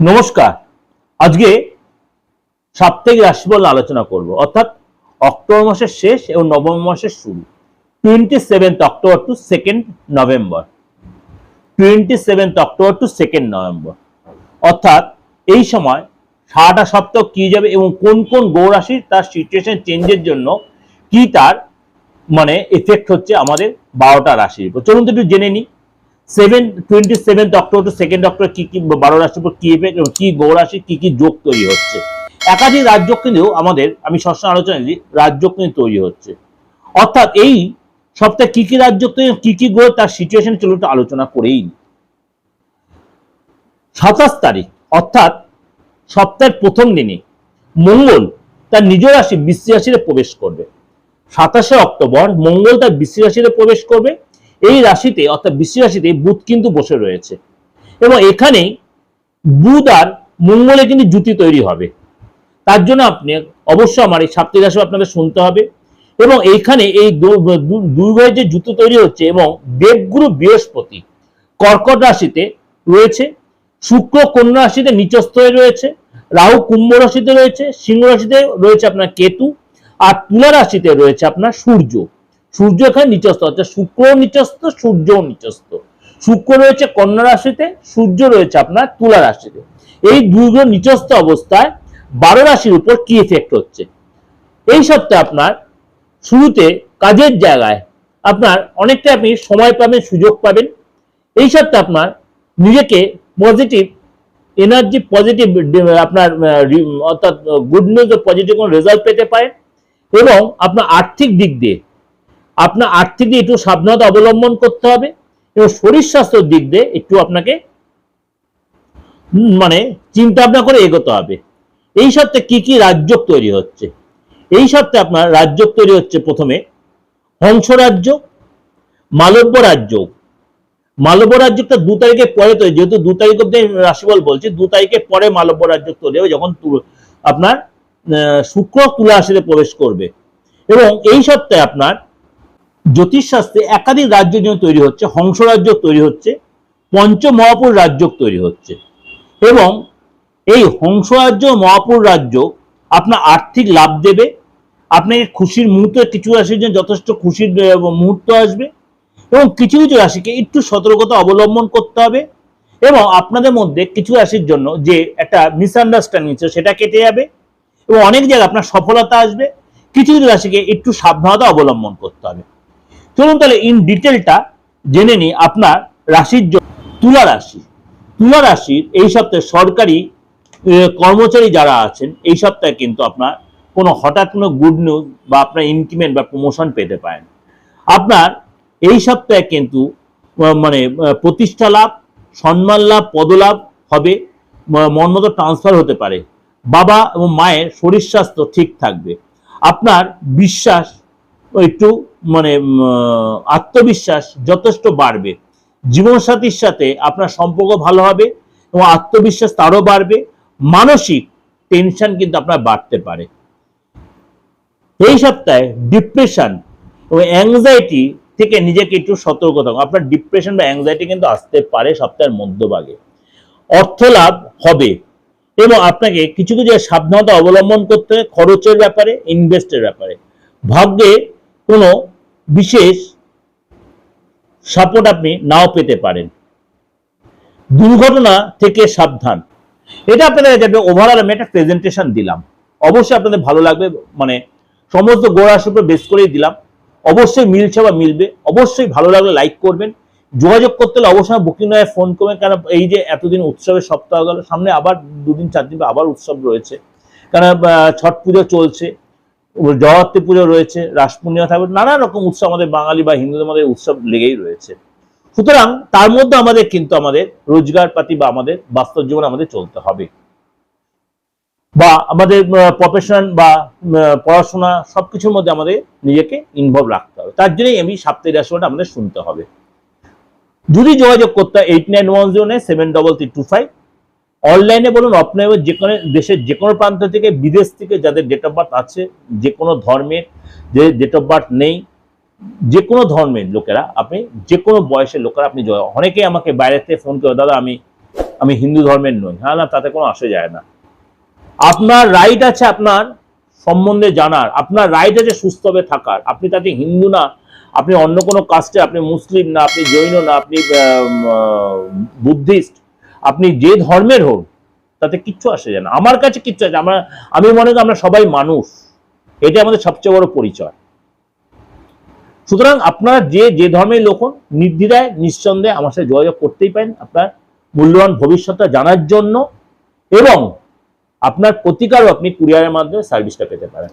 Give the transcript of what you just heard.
নমস্কার। আজকে সাপ্তাহিক রাশিফল আলোচনা করব। অর্থাৎ অক্টোবর মাসের শেষ এবং নভেম্বর মাসের শুরু। Twenty seventh October to second November. Twenty seventh October to second November. অর্থাৎ এই সময় সারাটা সপ্তাহ কি যাবে এবং কোন কোন গৌর রাশির তার সিচুয়েশন চেঞ্জের জন্য কি তার মানে এফেক্ট হচ্ছে আমাদের বারোটা রাশির উপর। চলুন তো একটু জেনে নিই। Seven twenty seventh October second October কি কি বারো রাশির উপর কি এফেক্ট কি গৌর রাশি কি কি যোগ তৈরি হচ্ছে? একাধিক রাজ্য কিন্তু আমাদের, আমি সবসময় আলোচনা দিই, রাজ্য কিন্তু তৈরি হচ্ছে। অর্থাৎ এই সপ্তাহে কি কি রাজ্য তৈরি কি কি গ্রহ তার সিচুয়েশন চলুন একটু আলোচনা করেই। সাতাশ তারিখ, অর্থাৎ সপ্তাহের প্রথম দিনে মঙ্গল তার নিজ রাশি বৃশ্চিক রাশিতে প্রবেশ করবে। সাতাশে অক্টোবর মঙ্গল তার বৃশ্চিক রাশিতে প্রবেশ করবে। এই রাশিতে, অর্থাৎ বৃশ্চিক রাশিতে বুধ কিন্তু বসে রয়েছে। এবং এখানেই বুধ আর মঙ্গলে কিন্তু জুতি তৈরি হবে। তার জন্য আপনি অবশ্যই আমার এই সাপ্তাহিক রাশি আপনাদের শুনতে হবে। এবং এইখানে এই দু- দু- দুই ভাইয়ের যে জুতো তৈরি হচ্ছে এবং দেবগুরু বৃহস্পতি কর্কট রাশিতে রয়েছে, শুক্র কন্যা রাশিতে নিচস্থ হয়ে রয়েছে, রাহু কুম্ভ রাশিতে রয়েছে, সিংহ রাশিতে রয়েছে আপনার কেতু, আর তুলা রাশিতে রয়েছে আপনার সূর্য। সূর্য এখানে নিচস্থ, অর্থাৎ শুক্র নিচস্থ সূর্যও নিচস্থ। শুক্র রয়েছে কন্যা রাশিতে, সূর্য রয়েছে আপনার তুলা রাশিতে। এই দুটো নিচস্থ অবস্থায় বারো রাশির উপর কি এফেক্ট হচ্ছে? এই সপ্তাহে আপনার শুরুতে কাজের জায়গায় আপনার অনেকটা আপনি সময় পাবেন, সুযোগ পাবেন। এই সপ্তাহে আপনার নিজেকে পজিটিভ এনার্জি পজিটিভ আপনার, অর্থাৎ গুড নিউজ পজিটিভ কোনো রেজাল্ট পেতে পারেন। এবং আপনার আর্থিক দিক দিয়ে আপনার আর্থিক দিকে একটু সাবধানতা অবলম্বন করতে হবে এবং শরীর স্বাস্থ্যের দিক দিয়ে একটু আপনাকে মানে চিন্তা ভাবনা করে এগোতে হবে। এই সপ্তাহে কি কি রাজ্য তৈরি হচ্ছে? এই সপ্তাহে আপনার রাজ্য তৈরি হচ্ছে প্রথমে হংস রাজ্য, মালব্য রাজ্য। মালব্য রাজ্যটা দু তারিখে পরে তৈরি, যেহেতু দু তারিখ অব্দি রাশিফল বলছি, দু তারিখে পরে মালব্য রাজ্য তৈরি হবে যখন আপনার শুক্র তুলা রাশিতে প্রবেশ করবে। এবং এই সপ্তাহে আপনার জ্যোতিষশাস্ত্রে একাধিক রাজ্য যেন তৈরি হচ্ছে হংস রাজ্য তৈরি হচ্ছে, পঞ্চমহাপুর রাজ্য তৈরি হচ্ছে। এবং এই হংস রাজ্য মহাপুর রাজ্য আপনার আর্থিক লাভ দেবে, আপনাকে খুশির মুহূর্তে কিছু রাশির জন্য যথেষ্ট খুশির মুহূর্ত আসবে এবং কিছু কিছু রাশিকে একটু সতর্কতা অবলম্বন করতে হবে এবং আপনাদের মধ্যে কিছু রাশির জন্য যে একটা মিসআন্ডারস্ট্যান্ডিং ছিল সেটা কেটে যাবে এবং অনেক জায়গায় আপনার সফলতা আসবে, কিছু কিছু রাশিকে একটু সাবধানতা অবলম্বন করতে হবে। চলুন তাহলে ইন ডিটেলটা জেনে নিই আপনার রাশির জন্য। তুলা রাশি। তুলা রাশির এই সপ্তাহে সরকারি কর্মচারী যারা আছেন, এই সপ্তাহে কিন্তু আপনার কোনো হঠাৎ কোনো গুড নিউজ বা আপনার ইনক্রিমেন্ট বা প্রমোশন পেতে পারেন। আপনার এই সপ্তাহে কিন্তু মানে প্রতিষ্ঠা লাভ, সম্মান লাভ, পদলাভ হবে, ম- ট্রান্সফার হতে পারে। বাবা এবং মায়ের শরীর স্বাস্থ্য ঠিক থাকবে। আপনার বিশ্বাস, একটু মানে আত্মবিশ্বাস যথেষ্ট বাড়বে। জীবনসাথীর সাথে আপনার সম্পর্ক ভালো হবে এবং আত্মবিশ্বাস তারও বাড়বে। মানসিক টেনশন কিন্তু আপনার বাড়তে পারে। এই সপ্তাহে ডিপ্রেশন ও অ্যাংজাইটি থেকে নিজেকে একটু সতর্ক থাকুন। আপনার ডিপ্রেশন বা অ্যাংজাইটি কিন্তু আসতে পারে সপ্তাহের মধ্যভাগে। অর্থ লাভ হবে এবং আপনাকে কিছু কিছু সাবধানতা অবলম্বন করতে হবে খরচের ব্যাপারে ইনভেস্টের ব্যাপারে। ভাগ্যে কোনো বিশেষ সাপোর্ট আপনি নাও পেতে পারেন। দুর্ঘটনা থেকে সাবধান। এটা আপনাদের কাছে ওভারঅল আমি একটা প্রেজেন্টেশন দিলাম। অবশ্যই আপনাদের ভালো লাগবে মানে সমস্ত গোড়ার উপর বেস করেই দিলাম। অবশ্যই মিলছে বা মিলবে, অবশ্যই ভালো লাগলে লাইক করবেন। যোগাযোগ করতে হলে অবশ্যই বুকিং নয় ফোন করবেন কারণ এই যে এতদিন উৎসবের সপ্তাহ গেল, সামনে আবার দুদিন চার দিন আবার উৎসব রয়েছে। কারণ ছট পুজো চলছে জগত্রী পুজো রয়েছে রাস পূর্ণিমা থাকবে নানা রকম উৎসব আমাদের বাঙালি বা হিন্দুদের মধ্যে উৎসব লেগেই রয়েছে। সুতরাং তার মধ্যে আমাদের কিন্তু আমাদের রোজগার পাতি বা আমাদের বাস্তব জীবন আমাদের চলতে হবে। বা আমাদের প্রফেশন বা পড়াশোনা সবকিছুর মধ্যে আমাদের নিজেকে ইনভলভ রাখতে হবে। তার জন্যই আমি সাপ্তাহিক রাশিফলটা আমাদের শুনতে হবে। যদি যোগাযোগ করতে eight nine one zero nine seven double three two five অনলাইনে বলুন অফলাইনে যে কোনো দেশের যে কোনো প্রান্ত থেকে, বিদেশ থেকে যাদের ডেট অফ বার্থ আছে যে কোনো ধর্মের যে ডেট অফ বার্থ নেই যে কোনো ধর্মের লোকেরা, আপনি যে কোনো বয়সের লোকেরা, আপনি অনেকেই আমাকে বাইরে থেকে ফোন করে, দাদা, আমি আমি হিন্দু ধর্মের নই। হ্যাঁ না, তাতে কোনো আসে যায় না। আপনার রাইট আছে আপনার সম্বন্ধে জানার, আপনার রাইট আছে সুস্থভাবে থাকার। আপনি তাতে হিন্দু না, আপনি অন্য কোনো কাস্টে আপনি মুসলিম না, আপনি জৈন না, আপনি বুদ্ধিস্ট আপনি যে ধর্মের হোক তাতে কিচ্ছু আসে যায় না। আমার কাছে কিচ্ছু আছে আমরা, আমি মনে করি আমরা সবাই মানুষ। এটা আমাদের সবচেয়ে বড় পরিচয়। সুতরাং আপনারা যে যে ধর্মের লোক নির্দ্বিধায়, নিঃসন্দেহে আমার সাথে যোগাযোগ করতেই পারেন আপনার মূল্যবান ভবিষ্যৎটা জানার জন্য এবং আপনার প্রতিকারও আপনি কুরিয়ারের মাধ্যমে সার্ভিসটা পেতে পারেন।